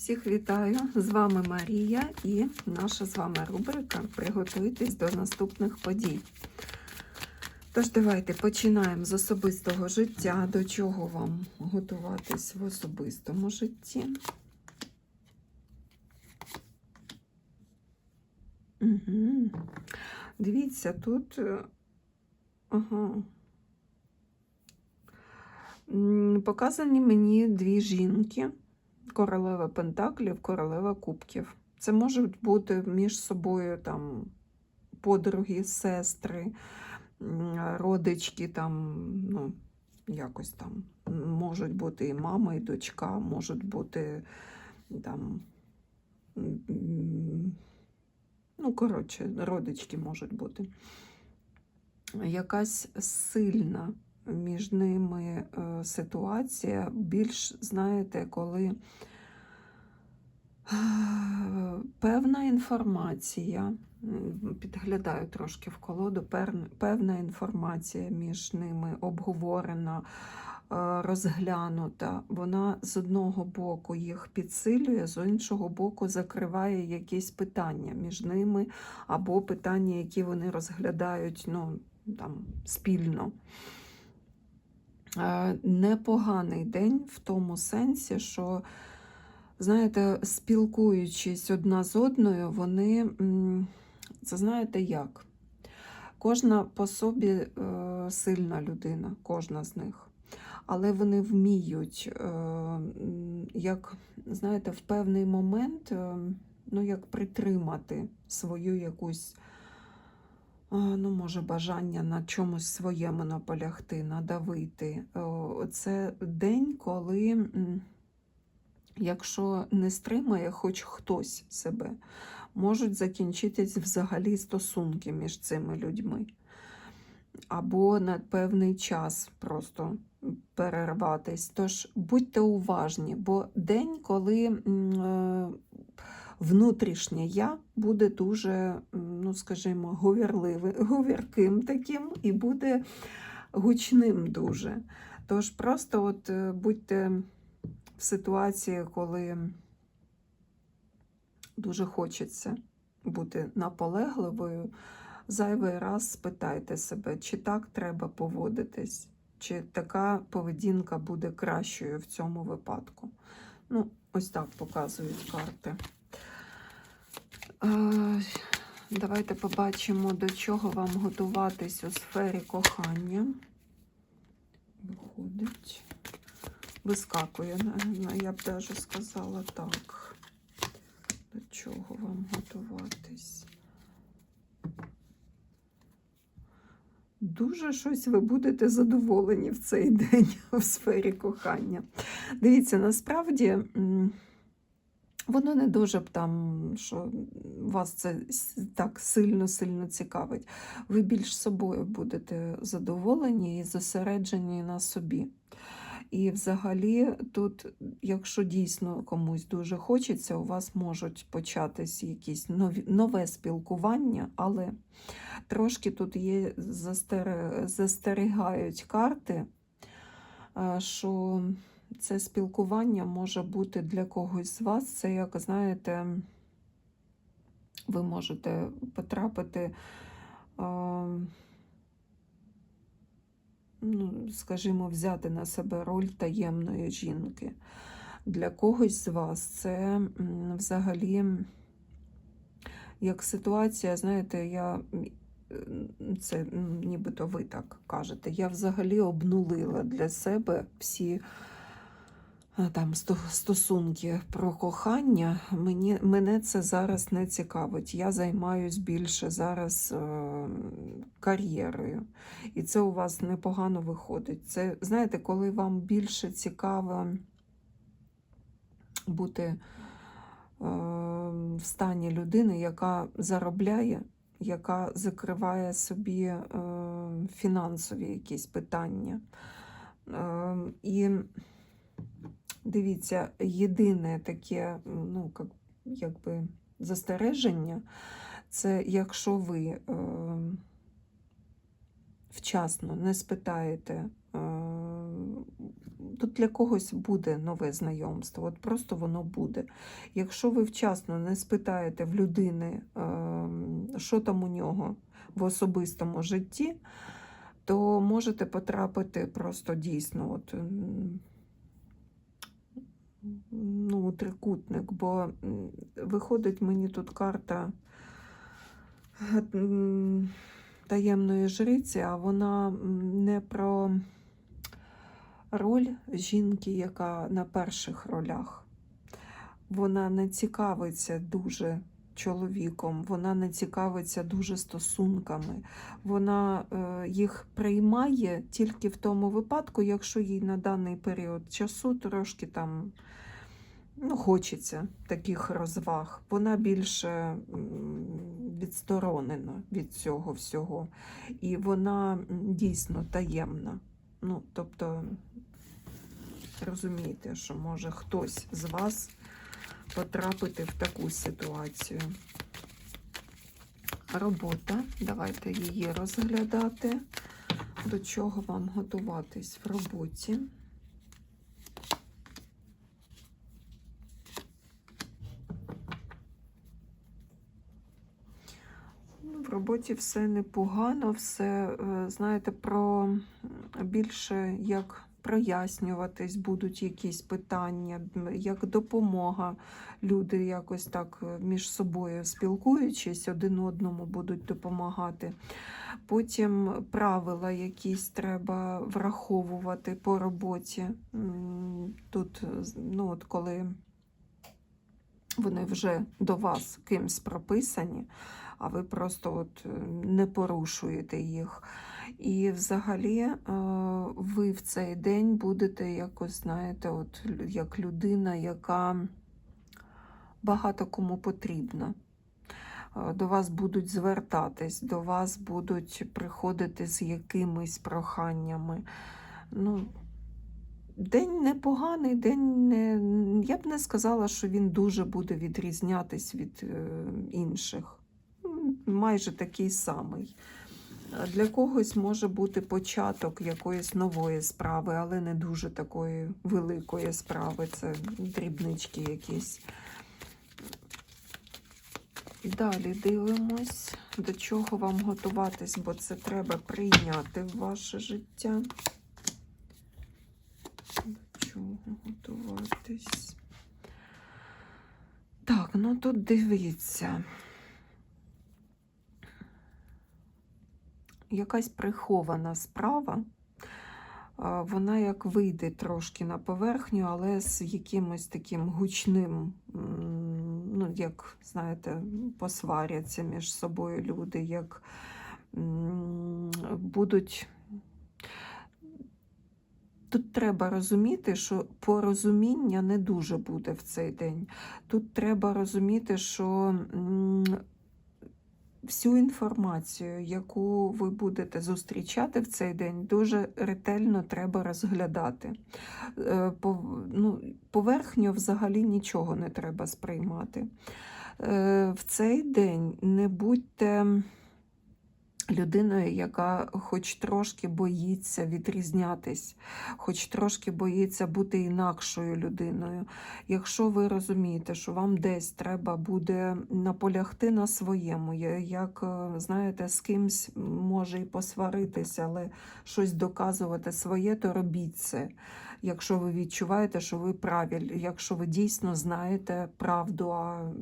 Всіх вітаю! З вами Марія і наша з вами рубрика Приготуйтесь до наступних подій. Тож, давайте починаємо з особистого життя. До чого вам готуватись в особистому житті? Угу. Дивіться, тут. е, Ага. Показані мені дві жінки королева Пентаклів, королева Кубків. Це можуть бути між собою там подруги, сестри, родички, там, ну, якось там. Можуть бути і мама, і дочка, можуть бути там. Ну, коротше, родички можуть бути. Якась сильна між ними е, ситуація. Більш, знаєте, коли е, певна інформація, підглядаю трошки в колоду, певна інформація між ними обговорена, е, розглянута, вона з одного боку їх підсилює, з іншого боку закриває якісь питання між ними, або питання, які вони розглядають ну, там, спільно. Е, Непоганий день в тому сенсі, що, знаєте, спілкуючись одна з одною, вони, це знаєте як? Кожна по собі е, сильна людина, кожна з них. Але вони вміють, е, як, знаєте, в певний момент, ну, як притримати свою якусь ну, може, бажання на чомусь своєму наполягти, надавити. Це день, коли, якщо не стримає хоч хтось себе, можуть закінчитись взагалі стосунки між цими людьми. Або на певний час просто перерватись. Тож будьте уважні, бо день, коли е, внутрішнє я буде дуже, ну скажімо, говірливим, говірким таким і буде гучним дуже. Тож просто от е, будьте в ситуації, коли дуже хочеться бути наполегливою, зайвий раз спитайте себе, чи так треба поводитись, чи така поведінка буде кращою в цьому випадку. Ну, ось так показують карти. Давайте побачимо, до чого вам готуватись у сфері кохання. Виходить, вискакує, я б даже сказала так. До чого вам готуватись? Дуже щось ви будете задоволені в цей день у сфері кохання. Дивіться, насправді. Воно не дуже б там, що вас це так сильно-сильно цікавить. Ви більш собою будете задоволені і зосереджені на собі. І взагалі, тут, якщо дійсно комусь дуже хочеться, у вас можуть початись якісь нові, нове спілкування, але трошки тут є застер- застерігають карти, е, що це спілкування може бути для когось з вас. Це, як знаєте, ви можете потрапити, ну, скажімо, взяти на себе роль таємної жінки. Для когось з вас це взагалі як ситуація, знаєте, я. Це нібито ви так кажете. Я взагалі обнулила для себе всі там стосунки про кохання. Мені, мене це зараз не цікавить. Я займаюсь більше зараз е, кар'єрою. І це у вас непогано виходить. Це, знаєте, коли вам більше цікаво бути е, в стані людини, яка заробляє, яка закриває собі е, фінансові якісь питання. Е, і Дивіться, єдине таке, ну, як, якби застереження, це якщо ви е, вчасно не спитаєте е, тут для когось буде нове знайомство, от просто воно буде. Якщо ви вчасно не спитаєте в людини, ем, що там у нього в особистому житті, то можете потрапити просто дійсно от, ну, трикутник, бо виходить мені тут карта таємної жриці, а вона не про роль жінки, яка на перших ролях. Вона не цікавиться дуже чоловіком, вона не цікавиться дуже стосунками. Вона е, їх приймає тільки в тому випадку, якщо їй на даний період часу трошки там ну, хочеться таких розваг. Вона більше відсторонена від цього всього. І вона дійсно таємна. Ну, тобто, розумієте, що може хтось з вас потрапити в таку ситуацію. Робота. Давайте її розглядати. До чого вам готуватись в роботі. Ну, В роботі все непогано, все, е, знаєте, про більше як прояснюватись будуть якісь питання, як допомога. Люди якось так е, між собою спілкуючись, один одному будуть допомагати. Потім правила якісь треба враховувати по роботі. Тут, е, ну, от коли вони вже до вас кимсь прописані, а ви просто от е, не порушуєте їх. І взагалі е, ви в цей день будете якось, знаєте, от як людина, яка багато кому потрібна. Е, До вас будуть звертатись, до вас будуть приходити з якимись проханнями. Ну, День непоганий, день не. Я б не сказала, що він дуже буде відрізнятись від інших. Майже такий самий. Для когось може бути початок якоїсь нової справи, але не дуже такої великої справи. Це дрібнички якісь. Далі дивимось, до чого вам готуватись, бо це треба прийняти в ваше життя. До чого готуватись? Так, ну тут дивіться. Якась прихована справа, вона як вийде трошки на поверхню, але з якимось таким гучним, ну, як, знаєте, посваряться між собою люди, як будуть. Тут треба розуміти, що порозуміння не дуже буде в цей день. Тут треба розуміти, що всю інформацію, яку ви будете зустрічати в цей день, дуже ретельно треба розглядати. Е, ну, Поверхню взагалі нічого не треба сприймати. Е, В цей день не будьте людиною, яка хоч трошки боїться відрізнятись, хоч трошки боїться бути інакшою людиною. Якщо ви розумієте, що вам десь треба буде наполягти на своєму, як е, знаєте, з кимсь може і посваритися, але щось доказувати своє, то робіть це. Якщо ви відчуваєте, що ви праві, якщо ви дійсно знаєте правду, а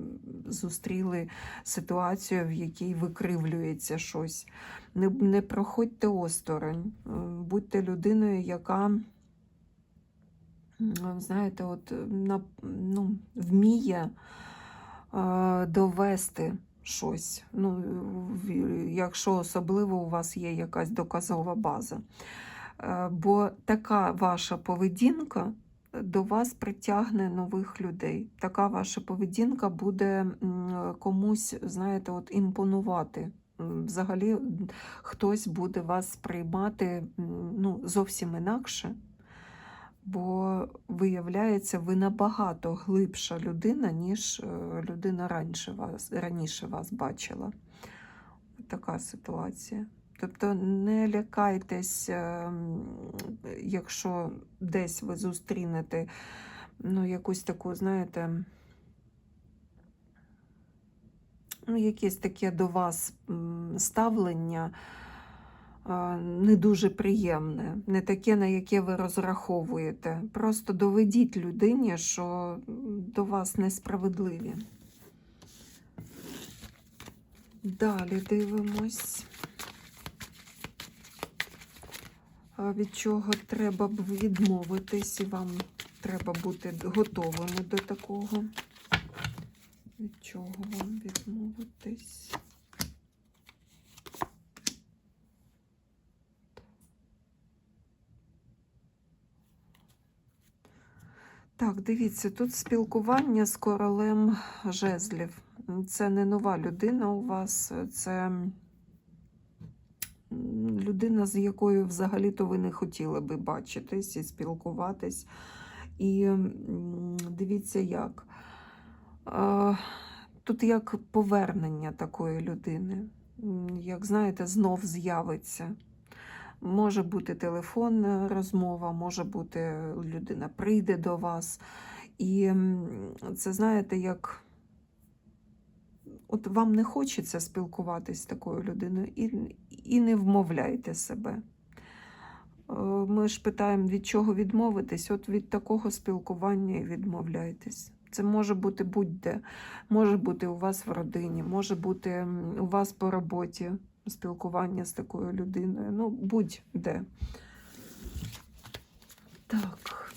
зустріли ситуацію, в якій викривлюється щось. Не, не проходьте осторонь, Е, будьте людиною, яка, знаєте, от, на, ну, вміє е, довести щось. Ну, якщо особливо у вас є якась доказова база. Е, Бо така ваша поведінка до вас притягне нових людей. Така ваша поведінка буде комусь, знаєте, от імпонувати. Взагалі хтось буде вас сприймати ну, зовсім інакше, бо виявляється, ви набагато глибша людина, ніж е, людина раніше вас, раніше вас бачила. Така ситуація. Тобто не лякайтесь, ем, якщо десь ви зустрінете ну, якусь таку, знаєте, ну, якесь таке до вас ставлення не дуже приємне, не таке, на яке ви розраховуєте. Просто доведіть людині, що до вас несправедливі. Далі дивимось. А Від чого треба б відмовитись, і вам треба бути готовими до такого. Від чого вам відмовитись? Так, дивіться, тут спілкування з королем жезлів. Це не нова людина у вас, це людина, з якою взагалі-то ви не хотіли би бачитись і спілкуватись. І дивіться, як. Тут як повернення такої людини. Як знаєте, знов з'явиться. Може бути телефонна розмова, може бути людина прийде до вас. І це знаєте, як от вам не хочеться спілкуватись з такою людиною, і, і не вмовляйте себе. Е, Ми ж питаємо, від чого відмовитись, от від такого спілкування і відмовляйтесь. Це може бути будь-де, може бути у вас в родині, може бути у вас по роботі спілкування з такою людиною. Ну, будь-де. Так.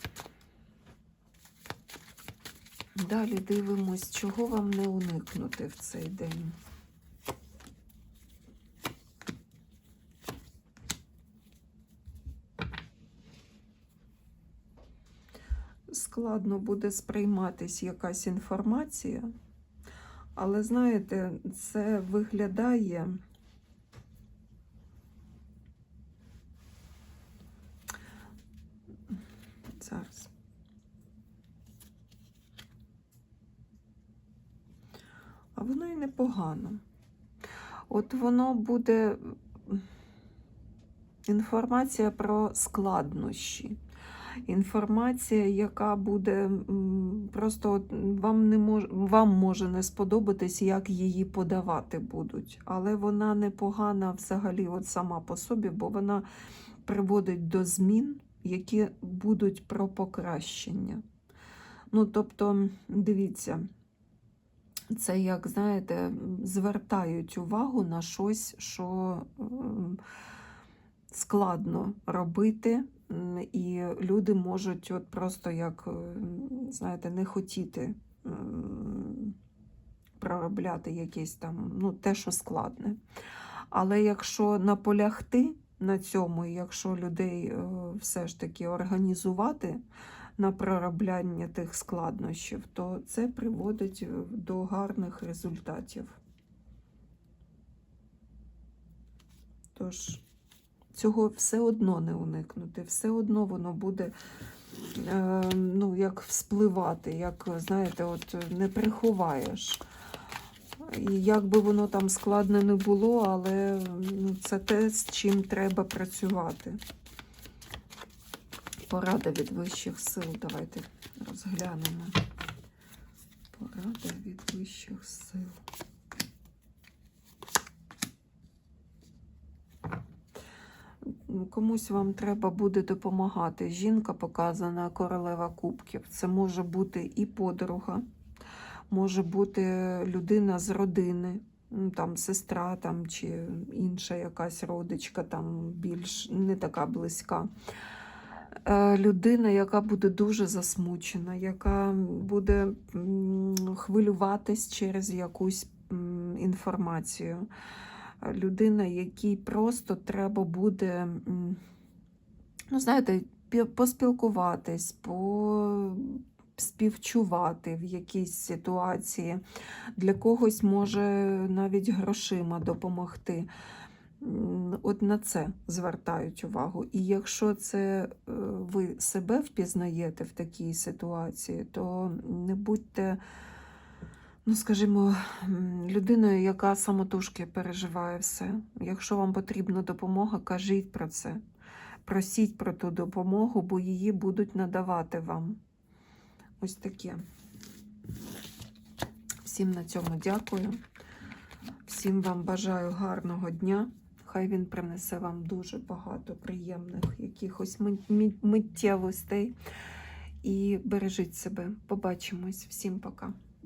Далі дивимось, чого вам не уникнути в цей день. Складно буде сприйматись якась інформація, але знаєте, це виглядає. Зараз. А воно і непогано. От воно буде інформація про складнощі. Інформація, яка буде просто вам не мож, вам може не сподобатись, як її подавати будуть. Але вона непогана взагалі от сама по собі, бо вона приводить до змін, які будуть про покращення. Ну, тобто, дивіться, це, як знаєте, звертають увагу на щось, що ем, складно робити, і люди можуть от просто як, ем, знаєте, не хотіти проробляти якесь там, ну, те, що складне. Але якщо наполягти на цьому, і якщо людей е, все ж таки організувати на проробляння тих складнощів, то це приводить е, до гарних результатів. Тож, цього все одно не уникнути, все одно воно буде е, ну, як вспливати, як, знаєте, от не приховаєш. І як би воно там складне не було, але ну, це те, з чим треба працювати. Порада від вищих сил. Давайте розглянемо. Порада від вищих сил. Комусь вам треба буде допомагати. Жінка показана королева кубків. Це може бути і подруга, може бути людина з родини, ну, там сестра там, чи інша якась родичка, там більш не така близька. Е, Людина, яка буде дуже засмучена, яка буде хвилюватись через якусь інформацію. Людина, якій просто треба буде, ну, знаєте, поспілкуватись, по співчувати в якійсь ситуації. Для когось може навіть грошима допомогти. От на це звертають увагу. І якщо це е, ви себе впізнаєте в такій ситуації, то не будьте, ну, скажімо, людиною, яка самотужки переживає все. Якщо вам потрібна допомога, кажіть про це. Просіть про ту допомогу, бо її будуть надавати вам. Ось таке. Всім на цьому дякую. Всім вам бажаю гарного дня. Хай він принесе вам дуже багато приємних якихось мит- мит- миттєвостей. І бережіть себе. Побачимось. Всім пока.